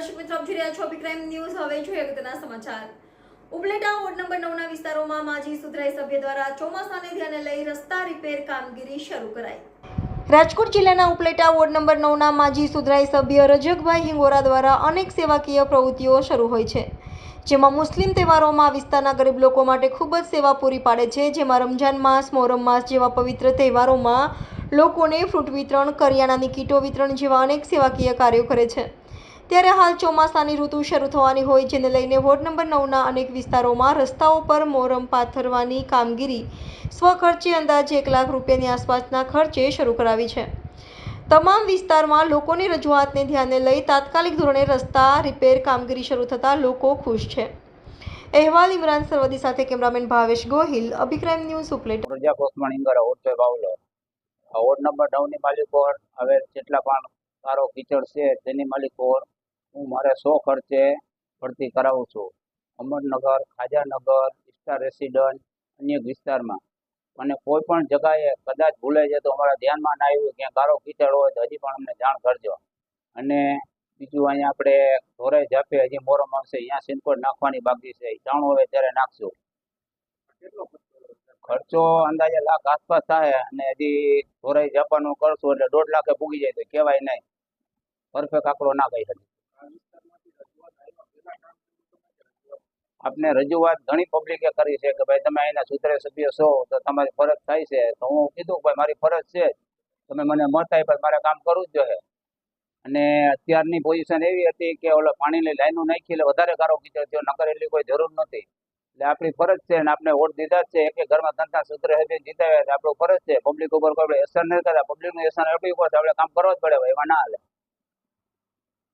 આપ જોઈ રહ્યા છો ક્રાઇમ ન્યૂઝ. હવે જોઈએ અગત્યના સમાચાર. ઉપલેટા વોર્ડ નંબર નવના વિસ્તારોમાં માજી સુધરાઈ સભ્ય દ્વારા ચોમાસાને ધ્યાને લઈ રસ્તા રિપેર કામગીરી શરૂ કરાઈ. રાજકોટ જિલ્લાના ઉપલેટા વોર્ડ નંબર નવના માજી સુધરાઈ સભ્ય રજકભાઈ હિંગોરા દ્વારા અનેક સેવાકીય પ્રવૃત્તિઓ શરૂ હોય છે. જેમાં મુસ્લિમ તહેવારોમાં વિસ્તારના ગરીબ લોકો માટે ખૂબ જ સેવા પૂરી પાડે છે. જેમાં રમજાન માસ, મોહરમ માસ જેવા પવિત્ર તહેવારોમાં લોકોને ફ્રૂટ વિતરણ, કરિયાણાની કીટો વિતરણ જેવા અનેક સેવાકીય કાર્યો કરે છે. ત્યારે હાલ ચોમાસાની ઋતુ શરૂ થવાની હોય જેને લઈને વોર્ડ નંબર નવના અનેક વિસ્તારોમાં રસ્તાઓ પર મોરમ પાથરવાની કામગીરી. સ્વખર્ચે અંદાજે એક લાખ રૂપિયાની આસપાસના ખર્ચે શરૂ કરાવી છે. તમામ વિસ્તારમાં લોકોની રજૂઆતને ધ્યાને લઈ તાત્કાલિક ધોરણે રસ્તા, રિપેર કામગીરી શરૂ થતાં લોકો ખુશ છે. અહેવાલ ઇમરાન સરવદી સાથે કેમેરામેન ભાવેશ ગોહિલ અભિક્રાઇમ ન્યૂઝ ઉપલેટ. પ્રજા કોસમણ ઇંગરા ઓટો બાવલો. વોર્ડ નંબર નવની માલિકો હવે જેટલા પણ સારો કીચડ છે તેની માલિકો હું મારે સો ખર્ચે ભરતી કરાવું છું. અમરનગર, ખાજાનગર વિસ્તાર રેસિડન્ટ, અન્ય વિસ્તારમાં. અને કોઈ પણ જગાએ કદાચ ભૂલે છે તો અમારા ધ્યાનમાં ના આવ્યું ક્યાં ગારો કીચડ હોય તો હજી પણ અમને જાણ કરજો. અને બીજું અહીંયા આપણે ધોરાઈ જાપે હજી મોરમ આવશે અહીંયા સિનકોડ નાખવાની બાકી છે. જાણ હવે ત્યારે નાખશું ખર્ચો અંદાજે લાખ આસપાસ થાય અને હજી ધોરાઈ જાપાનું કરશું એટલે દોઢ લાખે પૂગી જાય તો કહેવાય નહીં. પરફેક્ટ આંકડો ના કહી શકીએ. આપને રજૂઆત ઘણી પબ્લિકે કરી છે કે ભાઈ તમે અહીંના સૂત્રે સભ્ય છો, તો તમારી ફરજ થાય છે. તો હું કીધું ભાઈ મારી ફરજ છે તમે મને મત આપ્યા મારે કામ કરવું જ જોઈએ. અને અત્યારની પોઝિશન એવી હતી કે ઓલા પાણીની લાઈનો નાખી, એટલે વધારે ગારો કીધો થયો નકર એટલી કોઈ જરૂર નથી. એટલે આપણી ફરજ છે અને આપણે વોટ દીધા છે, એક ઘરમાં ધંધા સૂત્ર સભ્ય જીતાવ્યા છે. આપણું ફરજ છે. પબ્લિક ઉપર કોઈ એસર નહીં કરતા પબ્લિકનું એસર આપણી ઉપર આપણે કામ કરવા જ પડે એમાં ના હાલે.